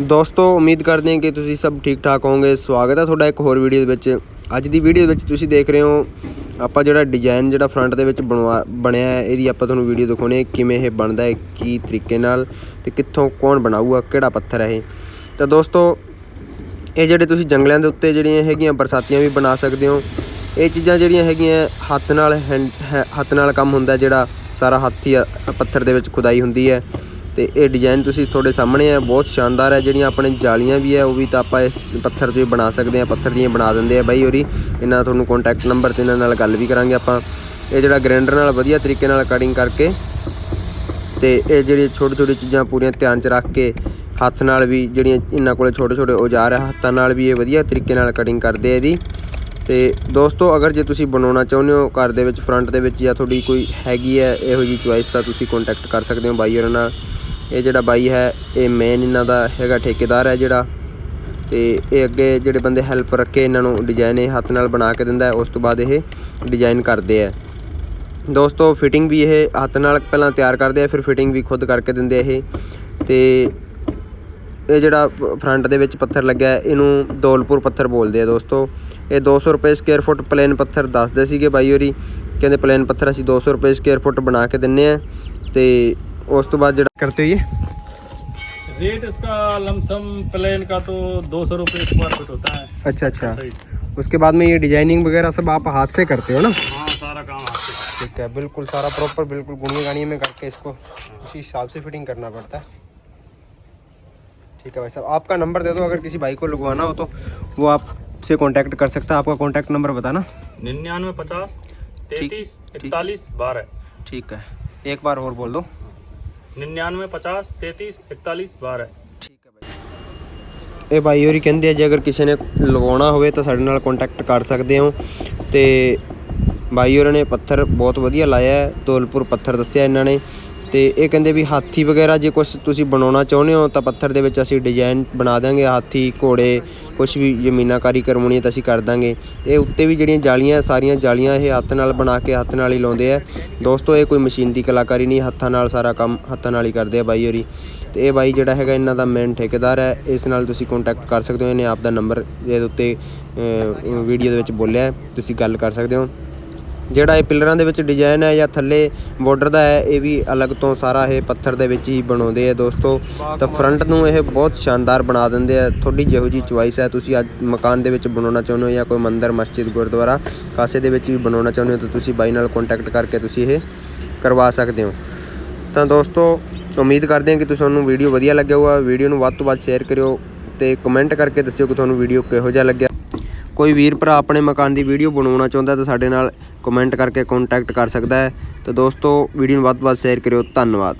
ਦੋਸਤੋ, ਉਮੀਦ ਕਰਦੇ ਹਾਂ ਕਿ ਤੁਸੀਂ ਸਭ ਠੀਕ ਠਾਕ ਹੋਵੋਗੇ। ਸਵਾਗਤ ਹੈ ਤੁਹਾਡਾ ਇੱਕ ਹੋਰ ਵੀਡੀਓ ਦੇ ਵਿੱਚ। ਅੱਜ ਦੀ ਵੀਡੀਓ ਦੇ ਵਿੱਚ ਤੁਸੀਂ ਦੇਖ ਰਹੇ ਹੋ, ਆਪਾਂ ਜਿਹੜਾ ਡਿਜ਼ਾਈਨ ਜਿਹੜਾ ਫਰੰਟ ਦੇ ਵਿੱਚ ਬਣਵਾ, ਬਣਿਆ ਹੈ, ਇਹਦੀ ਆਪਾਂ ਤੁਹਾਨੂੰ ਵੀਡੀਓ ਦਿਖਾਉਣੀ ਹੈ, ਕਿਵੇਂ ਇਹ ਬਣਦਾ ਹੈ, ਕੀ ਤਰੀਕੇ ਨਾਲ ਤੇ ਕਿੱਥੋਂ ਕੌਣ ਬਣਾਊਗਾ, ਕਿਹੜਾ ਪੱਥਰ ਹੈ ਇਹ। ਤਾਂ ਦੋਸਤੋ, ਇਹ ਜਿਹੜੇ ਤੁਸੀਂ ਜੰਗਲਿਆਂ ਦੇ ਉੱਤੇ ਜਿਹੜੀਆਂ ਹੈਗੀਆਂ ਬਰਸਾਤੀਆਂ ਵੀ ਬਣਾ ਸਕਦੇ ਹੋ, ਇਹ ਚੀਜ਼ਾਂ ਜਿਹੜੀਆਂ ਹੈਗੀਆਂ ਹੱਥ ਨਾਲ ਹੈ- ਹੱਥ ਨਾਲ ਕੰਮ ਹੁੰਦਾ ਜਿਹੜਾ ਸਾਰਾ ਹੱਥ ਹੀ ਪੱਥਰ ਦੇ ਵਿੱਚ ਖੁਦਾਈ ਹੁੰਦੀ ਹੈ। ਤੇ ਇਹ ਡਿਜ਼ਾਈਨ ਤੁਸੀਂ ਤੁਹਾਡੇ ਸਾਹਮਣੇ ਹੈ ਬਹੁਤ ਸ਼ਾਨਦਾਰ ਹੈ ਜਿਹੜੀਆਂ ਆਪਣੇ ਜਾਲੀਆਂ ਵੀ ਹੈ ਉਹ ਵੀ ਤਾਂ ਆਪਾਂ ਇਸ ਪੱਥਰ ਤੋਂ ਬਣਾ ਸਕਦੇ ਹਾਂ ਪੱਥਰ ਦੀਆਂ ਬਣਾ ਦਿੰਦੇ ਆ ਬਾਈ ਹੋਰੀ। ਇਹਨਾਂ ਤੁਹਾਨੂੰ ਕੰਟੈਕਟ ਨੰਬਰ ਤੇ ਇਹਨਾਂ ਨਾਲ ਗੱਲ ਵੀ ਕਰਾਂਗੇ ਆਪਾਂ। ਇਹ ਜਿਹੜਾ ਗ੍ਰਾਈਂਡਰ ਨਾਲ ਵਧੀਆ ਤਰੀਕੇ ਨਾਲ ਕਟਿੰਗ ਕਰਕੇ ਤੇ ਇਹ ਜਿਹੜੀਆਂ ਛੋਟੀ ਛੋਟੀ ਚੀਜ਼ਾਂ ਪੂਰੀਆਂ ਧਿਆਨ 'ਚ ਰੱਖ ਕੇ ਹੱਥ ਨਾਲ ਵੀ ਜਿਹੜੀਆਂ ਇਹਨਾਂ ਕੋਲੇ ਛੋਟੇ ਛੋਟੇ ਔਜ਼ਾਰ ਹੈ ਹੱਥਾਂ ਨਾਲ ਵੀ ਇਹ ਵਧੀਆ ਤਰੀਕੇ ਨਾਲ ਕਟਿੰਗ ਕਰਦੇ ਆ ਇਹਦੀ। ਤੇ ਦੋਸਤੋ, ਅਗਰ ਜੇ ਤੁਸੀਂ ਬਣਾਉਣਾ ਚਾਹੁੰਦੇ ਹੋ ਘਰ ਦੇ ਵਿੱਚ ਫਰੰਟ ਦੇ ਵਿੱਚ ਜਾਂ ਤੁਹਾਡੀ ਕੋਈ ਹੈਗੀ ਹੈ ਇਹੋ ਜੀ ਚੁਆਇਸ ਤਾਂ ਤੁਸੀਂ ਕੰਟੈਕਟ ਕਰ ਸਕਦੇ ਹੋ ਬਾਈ ਹੋਰਾਂ ਨਾਲ। ਇਹ ਜਿਹੜਾ ਬਾਈ ਹੈ, ਇਹ ਮੇਨ ਇਹਨਾਂ ਦਾ ਹੈਗਾ ਠੇਕੇਦਾਰ ਹੈ ਜਿਹੜਾ। ਤੇ ਇਹ ਅੱਗੇ ਜਿਹੜੇ ਬੰਦੇ ਹੈਲਪ ਰੱਖੇ ਇਹਨਾਂ ਨੂੰ ਡਿਜ਼ਾਈਨ ਇਹ ਹੱਥ ਨਾਲ ਬਣਾ ਕੇ ਦਿੰਦਾ ਹੈ, ਉਸ ਤੋਂ ਬਾਅਦ ਇਹ ਡਿਜ਼ਾਈਨ ਕਰਦੇ ਆ ਦੋਸਤੋ ਫਿਟਿੰਗ ਵੀ ਇਹ ਹੱਥ ਨਾਲ ਪਹਿਲਾਂ ਤਿਆਰ ਕਰਦੇ ਆ, ਫਿਰ ਫਿਟਿੰਗ ਵੀ ਖੁਦ ਕਰਕੇ ਦਿੰਦੇ ਆ ਇਹ। ਤੇ ਇਹ ਜਿਹੜਾ ਫਰੰਟ ਦੇ ਵਿੱਚ ਪੱਥਰ ਲੱਗਿਆ ਇਹਨੂੰ ਦੌਲਪੁਰ ਪੱਥਰ ਬੋਲਦੇ ਆ ਦੋਸਤੋ। ਇਹ 200 ਰੁਪਏ ਸਕੁਅਰ ਫੁੱਟ ਪਲੇਨ ਪੱਥਰ ਦੱਸਦੇ ਸੀਗੇ ਬਾਈ ਹੋਰੀ। ਕਹਿੰਦੇ ਪਲੇਨ ਪੱਥਰ ਅਸੀਂ 200 ਰੁਪਏ ਸਕੁਅਰ ਫੁੱਟ ਬਣਾ ਕੇ ਦਿੰਨੇ ਆ। ਤੇ ਉਸ ਤੋਂ ਬਾਅਦ ਜਿਹੜਾ ਕਰਤੇ ਹੋ ਇਹ रेट इसका लमसम प्लेन का तो दो सौ रुपये स्क्वायर फीट होता है अच्छा अच्छा सही उसके बाद में ये डिजाइनिंग वगैरह सब आप हाथ से करते हो ना हाँ सारा काम आपके ठीक है बिल्कुल सारा प्रॉपर बिल्कुल गुड़िया गाड़िया में करके इसको उसी हिसाब से फिटिंग करना पड़ता है ठीक है भाई साहब आपका नंबर दे दो अगर किसी भाई को लगवाना हो तो वो आपसे कांटेक्ट कर सकता है आपका कांटेक्ट नंबर बताना निन्यानवे पचास तैतीस ठीक। इकतालीस बारह ठीक है एक बार और बोल दो 99 50 33 41 12 ਇਹ ਬਾਈ ਹੋਰੀ ਕਹਿੰਦੇ ਆ, ਜੇ ਅਗਰ ਕਿਸੇ ਨੇ ਲਗਾਉਣਾ ਹੋਵੇ ਤਾਂ ਸਾਡੇ ਨਾਲ ਕੰਟੈਕਟ ਕਰ ਸਕਦੇ ਹੋ। ਤੇ ਬਾਈ ਹੋਰਾਂ ਨੇ ਪੱਥਰ ਬਹੁਤ ਵਧੀਆ ਲਾਇਆ ਹੈ ਤੋਲਪੁਰ ਪੱਥਰ ਦੱਸਿਆ ਇਹਨਾਂ ਨੇ। ਤੇ ਇਹ ਕਹਿੰਦੇ ਵੀ ਹਾਥੀ ਵਗੈਰਾ ਜੇ ਕੁਝ ਤੁਸੀਂ ਬਣਾਉਣਾ ਚਾਹੁੰਦੇ ਹੋ ਤਾਂ ਪੱਥਰ ਦੇ ਵਿੱਚ ਅਸੀਂ ਡਿਜ਼ਾਈਨ ਬਣਾ ਦਾਂਗੇ ਹਾਥੀ, ਘੋੜੇ ਕੁਝ ਵੀ ਜ਼ਮੀਨਾਕਾਰੀ ਕਰਵਾਉਣੀ ਹੈ ਤਾਂ ਅਸੀਂ ਕਰ ਦਾਂਗੇ ਤੇ ਇਹ ਉੱਤੇ ਵੀ ਜਿਹੜੀਆਂ ਜਾਲੀਆਂ, ਸਾਰੀਆਂ ਜਾਲੀਆਂ ਇਹ ਹੱਥ ਨਾਲ ਬਣਾ ਕੇ ਹੱਥ ਨਾਲ ਹੀ ਲਾਉਂਦੇ ਆ। ਦੋਸਤੋ, ਇਹ ਕੋਈ ਮਸ਼ੀਨ ਦੀ ਕਲਾਕਾਰੀ ਨਹੀਂ, ਹੱਥਾਂ ਨਾਲ ਸਾਰਾ ਕੰਮ ਹੱਥਾਂ ਨਾਲ ਹੀ ਕਰਦੇ ਆ ਬਾਈ ਹੋਰੀ। ਤੇ ਇਹ ਬਾਈ ਜਿਹੜਾ ਹੈਗਾ, ਇਹਨਾਂ ਦਾ ਮੇਨ ਠੇਕੇਦਾਰ ਹੈ। ਇਸ ਨਾਲ ਤੁਸੀਂ ਕੰਟੈਕਟ ਕਰ ਸਕਦੇ ਹੋ, ਇਹਨੇ ਆਪ ਦਾ ਨੰਬਰ ਇਹਦੇ ਉੱਤੇ ਵੀਡੀਓ ਦੇ ਵਿੱਚ ਬੋਲਿਆ ਤੁਸੀਂ ਗੱਲ ਕਰ ਸਕਦੇ ਹੋ। ਜਿਹੜਾ ਇਹ ਪਿਲਰਾਂ ਦੇ ਵਿੱਚ ਡਿਜ਼ਾਈਨ ਹੈ ਜਾਂ ਥੱਲੇ ਬਾਰਡਰ ਦਾ ਹੈ, ਇਹ ਵੀ ਅਲੱਗ ਤੋਂ ਸਾਰਾ ਇਹ ਪੱਥਰ ਦੇ ਵਿੱਚ ਹੀ ਬਣਾਉਂਦੇ ਆ ਦੋਸਤੋ। ਤਾਂ ਫਰੰਟ ਨੂੰ ਇਹ ਬਹੁਤ ਸ਼ਾਨਦਾਰ ਬਣਾ ਦਿੰਦੇ ਆ। ਤੁਹਾਡੀ ਜਿਹੋ ਜੀ ਚੁਆਇਸ ਹੈ, ਤੁਸੀਂ ਅੱਜ ਮਕਾਨ ਦੇ ਵਿੱਚ ਬਣਾਉਣਾ ਚਾਹੁੰਦੇ ਹੋ ਜਾਂ ਕੋਈ ਮੰਦਿਰ, ਮਸਜਿਦ, ਗੁਰਦੁਆਰਾ, ਕਾਸੇ ਦੇ ਵਿੱਚ ਵੀ ਬਣਾਉਣਾ ਚਾਹੁੰਦੇ ਹੋ ਤਾਂ ਤੁਸੀਂ ਬਾਈ ਨਾਲ ਕੰਟੈਕਟ ਕਰਕੇ ਤੁਸੀਂ ਇਹ ਕਰਵਾ ਸਕਦੇ ਹੋ। ਤਾਂ ਦੋਸਤੋ, ਉਮੀਦ ਕਰਦੇ ਹਾਂ ਕਿ ਤੁਹਾਨੂੰ ਵੀਡੀਓ ਵਧੀਆ ਲੱਗਿਆ ਹੋਊਗਾ। ਵੀਡੀਓ ਨੂੰ ਵੱਧ ਤੋਂ ਵੱਧ ਸ਼ੇਅਰ ਕਰਿਓ ਤੇ ਕਮੈਂਟ ਕਰਕੇ ਦੱਸਿਓ ਕਿ ਤੁਹਾਨੂੰ ਵੀਡੀਓ ਕਿਹੋ ਜਿਹਾ ਲੱਗਿਆ। ਕੋਈ ਵੀਰ ਭਰਾ ਆਪਣੇ ਮਕਾਨ ਦੀ ਵੀਡੀਓ ਬਣਾਉਣਾ ਚਾਹੁੰਦਾ ਤਾਂ ਸਾਡੇ ਨਾਲ ਕਮੈਂਟ ਕਰਕੇ ਕੰਟੈਕਟ ਕਰ ਸਕਦਾ ਹੈ। ਤਾਂ ਦੋਸਤੋ, ਵੀਡੀਓ ਨੂੰ ਵੱਧ ਤੋਂ ਵੱਧ ਸ਼ੇਅਰ ਕਰਿਓ। ਧੰਨਵਾਦ।